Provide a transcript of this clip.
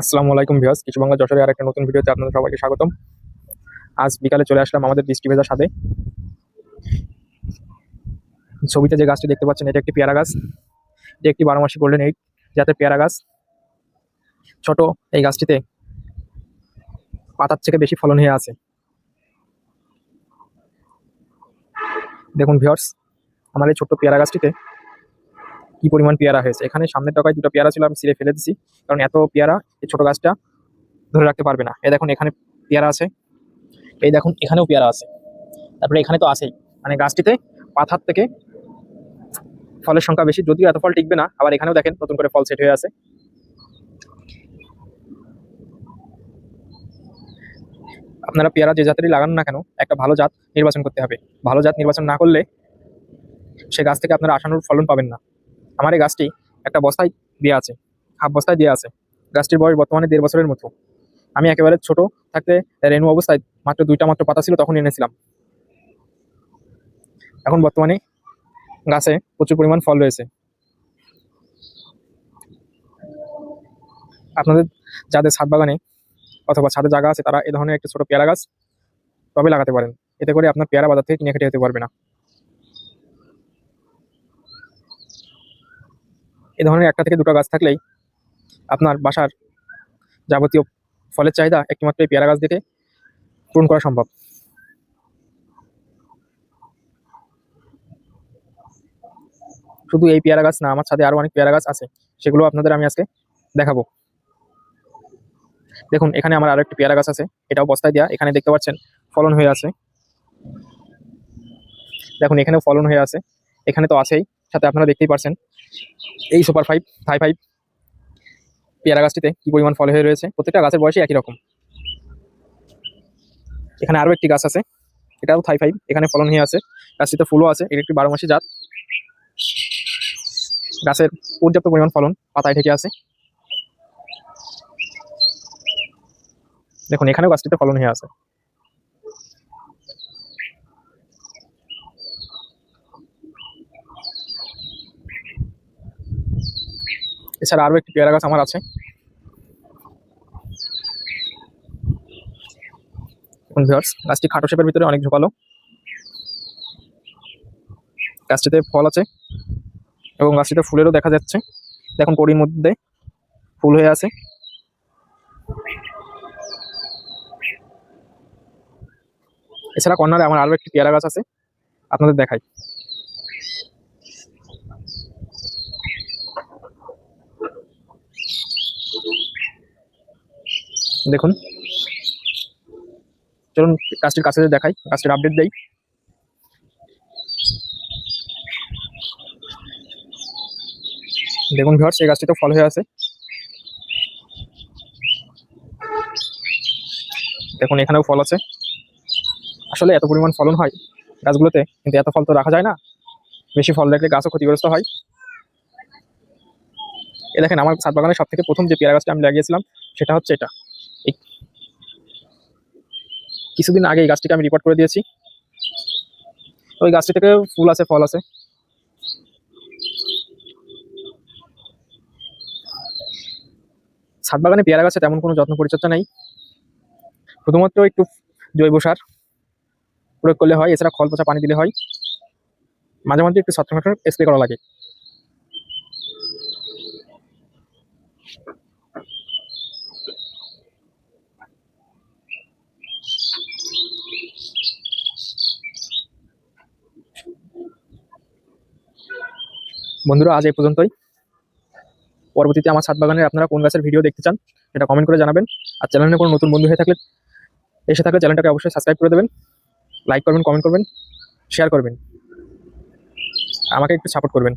আসসালামু আলাইকুম ভিউয়ার্স, কিছু বাংলা যশোরে আর একটা নতুন ভিডিওতে আপনাদের সবাইকে স্বাগতম। আজ বিকালে চলে আসলাম আমাদের বৃষ্টি ভেজা সাথে ছবিতে যে গাছটি দেখতে পাচ্ছেন, এটা একটি পেয়ারা গাছ। এটি একটি বারো মাসি গোল্ডেন এইট যাতে পেয়ারা গাছ। ছোট এই গাছটিতে পাতার থেকে বেশি ফলন হয়ে আছে। দেখুন ভিউয়ার্স আমার এই ছোট্ট পেয়ারা গাছটিতে কি পরিমাণ পেয়ারা হয়েছে। এখানে সামনের টাকায় দুটো পেয়ারা ছিল, আমি ছিঁড়ে ফেলে দিছি। কারণ এত পেয়ারা এই ছোট গাছটা ধরে রাখতে পারবে না। এই দেখুন, এখানে পেয়ারা আছে। এই দেখুন, এখানেও পেয়ারা আছে। তারপরে এখানে তো আছেই। মানে গাছটিতে পাথার থেকে ফলের সংখ্যা বেশি। যদিও এত ফল টিকবে না, আবার এখানেও দেখেন নতুন করে ফল সেট হয়ে আছে। আপনারা পেয়ারা যে জাতেরই লাগান না কেন, একটা ভালো জাত নির্বাচন করতে হবে। ভালো জাত নির্বাচন না করলে সে গাছ থেকে আপনারা আশানুরূপ ফলন পাবেন না। আমার এই গাছটি একটা বস্তায় দেওয়া আছে, হাফ বস্তায় দেওয়া আছে। গাছটির বয়স বর্তমানে দেড় বছরের মতো। আমি একেবারে ছোট থাকতে রেনু অবস্থায় মাত্র দুইটা মাত্র পাতা ছিল, তখন এনেছিলাম। এখন বর্তমানে গাছে প্রচুর পরিমাণ ফল রয়েছে। আপনাদের যাদের ছাদ বাগানে অথবা ছাদে জায়গা আছে, তারা এ ধরনের একটা ছোট পেয়ারা গাছ তবে লাগাতে পারেন। এতে করে আপনার পেয়ারা বাজার থেকে কিনে খেটে যেতে পারবে না। এ ধরনের একটা থেকে দুটো গাছ থাকলেই আপনার বাসার যাবতীয় ফলের চাহিদা একটিমাত্র এই পেয়ারা গাছ দেখে পূরণ করা সম্ভব। শুধু এই পেয়ারা গাছ না, আমার ছাদে আরও অনেক পেয়ারা গাছ আছে, সেগুলো আপনাদের আমি আজকে দেখাবো। দেখুন, এখানে আমার আরও একটি পেয়ারা গাছ আছে, এটাও বস্তায় দেওয়া এখানে দেখতে পাচ্ছেন ফলন হয়ে আছে। দেখুন, এখানেও ফলন হয়ে আছে, এখানে তো আছেই। সাথে আপনারা দেখতেই পারছেন। এই সুপার ফাইভ থাই ফাইভ পেয়ারা গাছটিতে কি পরিমাণ ফল হয়ে রয়েছে? প্রত্যেকটা গাছের বয়সই একই রকম। এখানে আরও একটি গাছ আছে, এটাও থাই ফাইভ এখানে ফলন হয়ে আছে। গাছটিতে ফুলও আছে এটা একটি বারো মাসি জাত। গাছের পর্যাপ্ত পরিমাণ ফলন পাতায় ঢেকে আছে। দেখুন, এখানেও গাছটিতে ফলন হয়ে আছে। এছাড়া আরও একটি পেয়ারা গাছ আমার আছে। গাছটি খাটো শেপের ভিতরে অনেক ঝোপালো। গাছটিতে ফল আছে এবং গাছটিতে ফুলেরও দেখা যাচ্ছে। দেখুন কড়ির মধ্যে ফুল হয়ে আছে। এছাড়া কর্নারে আমার আরও একটি পেয়ারা গাছ আছে। আপনাদের দেখাই। দেখুন। চলুন গাছটির কাছে দেখাই গাছটির আপডেট দেই। দেখুন ভিউয়ার্স এই গাছটিতে ফল হয়ে আছে। দেখুন, এখানেও ফল আছে। আসলে এত পরিমাণ ফলন হয় গাছগুলোতে, কিন্তু এত ফল তো রাখা যায় না। বেশি ফল রাখলে গাছও ক্ষতিগ্রস্ত হয়। এ দেখেন, আমার ছাদ বাগানে সব থেকে প্রথম যে পেয়ারা গাছটা আমি লাগিয়েছিলাম, সেটা হচ্ছে এটা। কিছুদিন আগে এই গাছটিকে আমি রিপোর্ট করে দিয়েছি। ওই গাছটি থেকে ফুল আছে ফল আছে ছাদ বাগানে পেয়ারা গাছে তেমন কোনো যত্ন পরিচর্যা নেই। শুধুমাত্র একটু জৈব সার প্রয়োগ করলে হয়, এছাড়া খল পচা পানি দিলে হয়। মাঝে মাঝে একটু ছত্রনাশক স্প্রে করা লাগে। বন্ধুরা, আজ এই পর্যন্তই। পরবর্তীতে আমার ছাদ বাগানের আপনারা কোন গাছের ভিডিও দেখতে চান, সেটা কমেন্ট করে জানাবেন। আর চ্যানেলে কোনো নতুন বন্ধু হয়ে থাকলে এসে থাকলে চ্যানেলটাকে অবশ্যই সাবস্ক্রাইব করে দেবেন। লাইক করবেন কমেন্ট করবেন শেয়ার করবেন। আমাকে একটু সাপোর্ট করবেন।